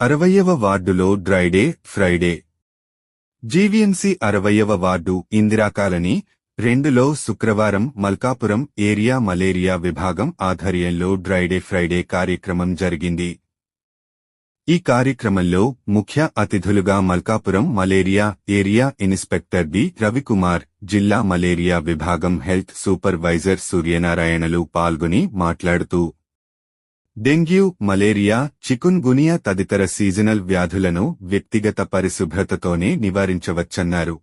అరవయవ వార్డులో dry day Friday. GVMC అరవయవ వార్డు ఇందిరాకాలనీ రెండులో శుక్రవారం మల్కాపురం ఏరియా మలేరియా విభాగం ఆధ్వర్యంలో డ్రైడే ఫ్రైడే కార్యక్రమం జరిగింది. ఈ కార్యక్రమంలో ముఖ్య అతిథులుగా Malkapuram malaria area inspector B. Ravikumar జిల్లా మలేరియా విభాగం హెల్త్ సూపర్వైజర్ సూర్యనారాయణలు పాల్గొని మాట్లాడుతూ డెంగ్యూ మలేరియా చికున్ గునియా తదితర సీజనల్ వ్యాధులను వ్యక్తిగత పరిశుభ్రతతోనే నివారించవచ్చన్నారు.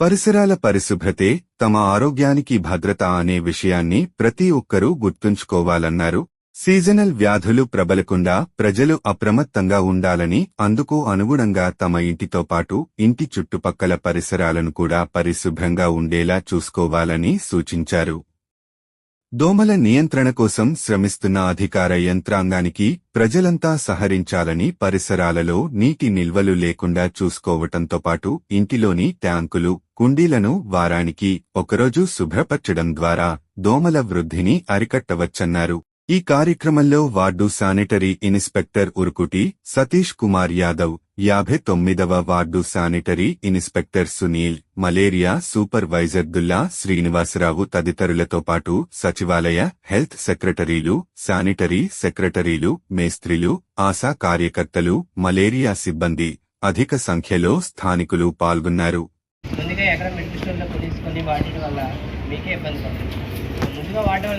పరిసరాల పరిశుభ్రతే తమ ఆరోగ్యానికి భద్రత అనే విషయాన్ని ప్రతి ఒక్కరూ గుర్తుంచుకోవాలన్నారు. సీజనల్ వ్యాధులు ప్రబలకుండా ప్రజలు అప్రమత్తంగా ఉండాలని అందుకు అనుగుణంగా తమ ఇంటితో పాటు ఇంటి చుట్టుపక్కల పరిసరాలను కూడా పరిశుభ్రంగా ఉండేలా చూసుకోవాలని సూచించారు. దోమల నియంత్రణ కోసం శ్రమిస్తున్న అధికార యంత్రాంగానికి ప్రజలంతా సహరించాలని పరిసరాలలో నీటి నిల్వలు లేకుండా చూసుకోవటంతో పాటు ఇంటిలోని ట్యాంకులు కుండీలను వారానికి ఒకరోజు శుభ్రపరచడం ద్వారా దోమల వృద్ధిని అరికట్టవచ్చన్నారు. ఈ కార్యక్రమంలో ward sanitary inspector Urukuti Satish Kumar Yadav యాభై తొమ్మిదవ ward sanitary inspector Sunil malaria supervisor Dulla Srinivasarao తదితరులతో పాటు సచివాలయ హెల్త్ సెక్రటరీలు శానిటరీ సెక్రటరీలు మేస్త్రీలు ఆశా కార్యకర్తలు మలేరియా సిబ్బంది అధిక సంఖ్యలో స్థానికులు పాల్గొన్నారు. ముందుగా ఎక్కడ మెడికల్ వాడటం వల్ల మీకే ఇబ్బంది పడుతుంది. ముందుగా వాడడం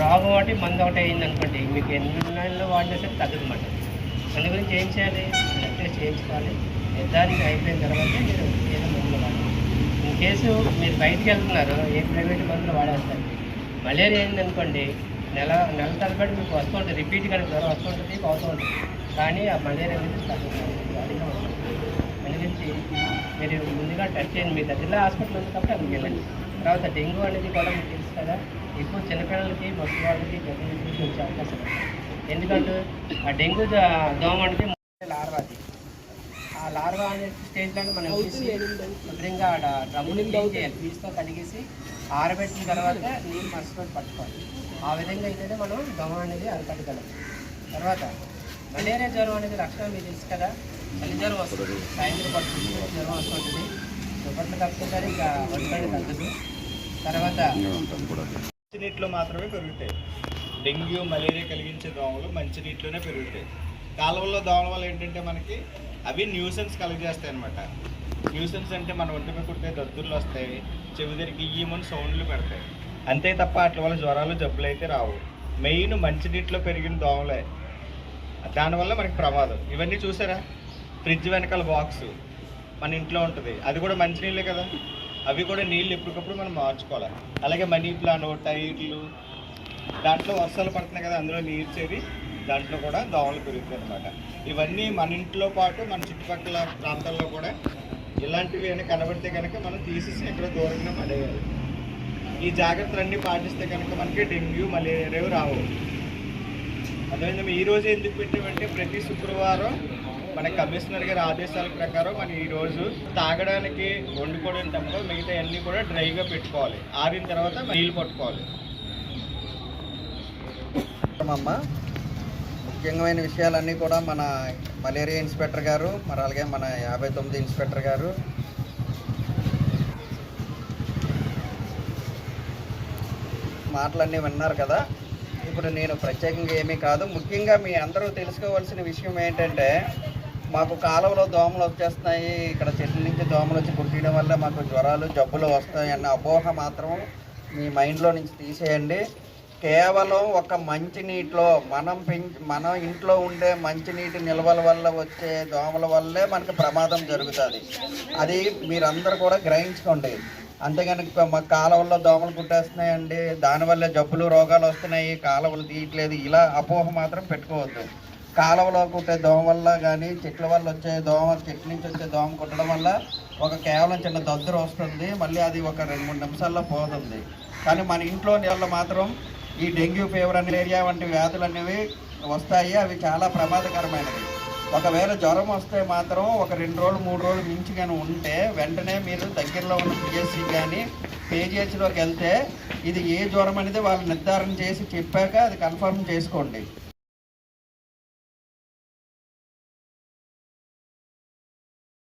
రోగం ఒకటి మందు ఒకటి అయింది అనుకోండి మీకు ఎన్ని నెలలు వాడినా సరే తగ్గదు అందు గురించి ఏం చేయాలి? బ్లడ్ టెస్ట్ చేయించుకోవాలి. నిర్ధారణ అయిపోయిన తర్వాత మీరు ఏదో మందులు వాడాలి. ఇన్ కేసు మీరు బయటకు వెళ్తున్నారు ఏ ప్రైవేట్ మందులు వాడేస్తారు. మలేరియా అయిందనుకోండి నెల నెల తరబడి మీకు వస్తూ ఉంటుంది రిపీట్ కనుక జ్వరం వస్తూ ఉంటుంది పోతూ ఉంటుంది. కానీ ఆ మలేరియా అనేది తగ్గుతుంది బాడీలో అందుగురించి మీరు ముందుగా టచ్ చేయండి. మీ దగ్గరలో హాస్పిటల్ ఉంది కాబట్టి అక్కడికి వెళ్ళండి. తర్వాత డెంగ్యూ అనేది కూడా మీకు తెలుసు కదా. ఎక్కువ చిన్నపిల్లలకి ముసలి వాళ్ళకి పెద్దలకి వచ్చే అవకాశం ఎందుకంటే ఆ డెంగ్యూ దోమ అంటే లార్వా అది. ఆ లార్వా అనే స్టేజ్లో మనం శుభ్రంగా ఆడ డ్రమ్ముని క్లీన్ చేయాలి. పీస్తో కడిగేసి ఆరబెట్టిన తర్వాత నీళ్ళు మరుసటి పట్టుకోవాలి. ఆ విధంగా అయితేనే మనం దోమ అనేది అరికట్టగలం. తర్వాత మలేరియా జ్వరం అనేది లక్షణం మీకు తెలుసు కదా. చలి జ్వరం వస్తుంది. సాయంత్రం పడుతుంది జ్వరం వస్తుంటుంది. దుప్పట్లు కప్పుకుంటారు ఇంకా ఒంటి తగ్గదు తర్వాత మంచినీటిలో మాత్రమే పెరుగుతాయి. డెంగ్యూ మలేరియా కలిగించే దోమలు మంచినీటిలోనే పెరుగుతాయి. కాలువల్లో దోమల వల్ల ఏంటంటే మనకి అవి న్యూసెన్స్ కలిగజేస్తాయి అనమాట న్యూసెన్స్ అంటే మన ఒంటి మీద కుడితే దద్దుర్లు వస్తాయి చెవి దగ్గరికి ఇయ్యమని సౌండ్లు పెడతాయి. అంతే తప్ప అట్ల వల్ల జ్వరాలు జబ్బులు అయితే రావు. మెయిన్ మంచినీటిలో పెరిగిన దోమలే. దానివల్ల మనకి ప్రమాదం. ఇవన్నీ చూసారా? ఫ్రిడ్జ్ వెనకాల బాక్స్ మన ఇంట్లో ఉంటుంది. అది కూడా మంచినీళ్ళే కదా? అవి కూడా నీళ్ళు ఎప్పటికప్పుడు మనం మార్చుకోవాలి. అలాగే మనీ ప్లాన్ టైర్లు. దాంట్లో వర్షాలు పడుతున్నాయి కదా అందులో నీరు చేరి దాంట్లో కూడా దోమలు పెరుగుతాయి అనమాట ఇవన్నీ మన ఇంట్లో పాటు మన చుట్టుపక్కల ప్రాంతాల్లో కూడా ఇలాంటివి ఏమైనా కనబడితే కనుక మనం తీసేసి ఎక్కడ దూరంగా పడేయాలి. ఈ జాగ్రత్తలన్నీ పాటిస్తే కనుక మనకి డెంగ్యూ మలేరియా రావు. అదేవిధంగా ఈరోజు ఎందుకు పెట్టామంటే ప్రతి శుక్రవారం మన కమిషనర్ గారి ఆదేశాల ప్రకారం మనం ఈరోజు తాగడానికి వండుకోవడం తప్ప మిగతా అన్ని కూడా డ్రైగా పెట్టుకోవాలి. ఆరిన తర్వాత నీళ్ళు పట్టుకోవాలి. అమ్మ ముఖ్యమైన విషయాలన్నీ కూడా మన మలేరియా ఇన్స్పెక్టర్ గారు మరి అలాగే మన యాభై తొమ్మిది ఇన్స్పెక్టర్ గారు. మాటలన్నీ విన్నారు కదా. ఇప్పుడు నేను ప్రత్యేకంగా ఏమీ కాదు. ముఖ్యంగా మీ అందరూ తెలుసుకోవాల్సిన విషయం ఏంటంటే మాకు కాలువలో దోమలు వచ్చేస్తున్నాయి. ఇక్కడ చెట్ల నుంచి దోమలు వచ్చి కుట్టియడం వల్ల మాకు జ్వరాలు జబ్బులు వస్తాయి అన్న అపోహ మాత్రం మీ మైండ్లో నుంచి తీసేయండి. కేవలం ఒక మంచినీటిలో మనం పెంచి మన ఇంట్లో ఉండే మంచినీటి నిల్వల వల్ల వచ్చే దోమల వల్లే మనకు ప్రమాదం జరుగుతుంది. అది మీరందరూ కూడా గ్రహించుకోండి. అంతేగాని మా కాలువల్లో దోమలు కుట్టేస్తున్నాయండి. దానివల్ల జబ్బులు రోగాలు వస్తున్నాయి. కాలువలు తీయట్లేదు. ఇలా అపోహ మాత్రం పెట్టుకోవద్దు. కాలువలో కుట్టే దోమ వల్ల కానీ చెట్ల వల్ల వచ్చే దోమ చెట్ల నుంచి వచ్చే దోమ కుట్టడం వల్ల ఒక కేవలం చిన్న దద్దురు వస్తుంది. మళ్ళీ అది ఒక రెండు మూడు నిమిషాల్లో పోతుంది. కానీ మన ఇంట్లో నీళ్ళ మాత్రం ఈ డెంగ్యూ ఫీవర్ అనేరియా వంటి వ్యాధులు అనేవి వస్తాయి. అవి చాలా ప్రమాదకరమైనవి. ఒకవేళ జ్వరం వస్తే మాత్రం ఒక రెండు రోజులు మూడు రోజులు మించి కానీ ఉంటే వెంటనే మీరు దగ్గరలో ఉన్న పిఎస్సి కానీ పేజిహెచ్లోకి వెళ్తే ఇది ఏ జ్వరం అనేది వాళ్ళు నిర్ధారణ చేసి చెప్పాక అది కన్ఫర్మ్ చేసుకోండి.